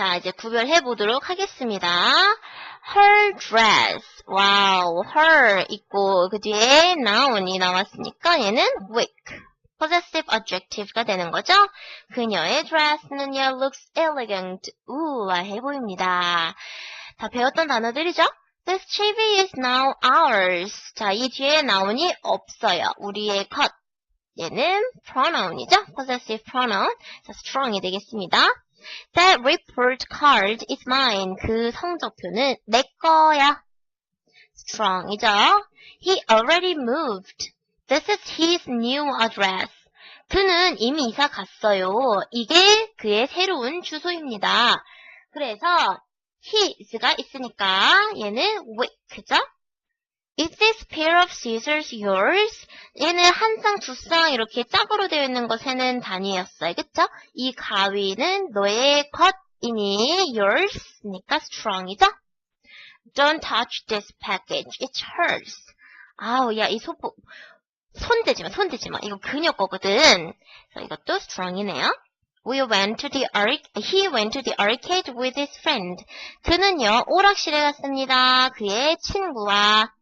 자, 이제 구별해 보도록 하겠습니다. her dress. 와우, her 있고 그 뒤에 noun이 나왔으니까 얘는 weak. possessive adjective가 되는 거죠. 그녀의 dress는요 looks elegant. 우아해 보입니다. 다 배웠던 단어들이죠. This TV is now ours. 자, 이 뒤에 noun이 없어요. 우리의 것. 얘는 pronoun이죠. possessive pronoun. 자, strong이 되겠습니다. That report card is mine. 그 성적표는 내 거야. strong이죠. He already moved. This is his new address. 그는 이미 이사 갔어요. 이게 그의 새로운 주소입니다. 그래서 his가 있으니까 얘는 weak죠? Is this pair of scissors yours? 얘는 한 쌍, 두 쌍 이렇게 짝으로 되어 있는 거 세는 단위였어요. 그쵸? 이 가위는 너의 것이니 yours니까 strong이죠? Don't touch this package. It's hers. 아우, 야, 이 소포, 손 대지 마, 손 대지 마. 이거 그녀 거거든. 그래서 이것도 strong이네요. We went to the arc, he went to the arcade with his friend. 그는요, 오락실에 갔습니다. 그의 친구와.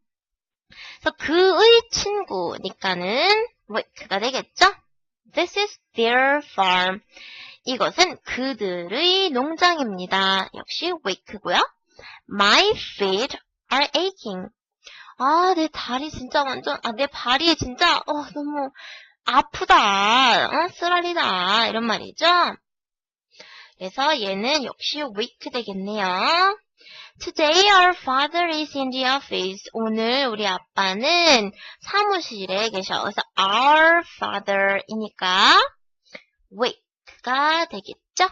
그래서 그의 친구니까는 weak가 되겠죠? This is their farm. 이것은 그들의 농장입니다. 역시 weak고요. My feet are aching. 아, 내 다리 진짜 완전, 아, 내 발이 진짜, 어, 너무 아프다. 어, 쓰라리다. 이런 말이죠. 그래서 얘는 역시 weak 되겠네요. Today our father is in the office. 오늘 우리 아빠는 사무실에 계셔. 그래서 our father이니까 weak가 되겠죠?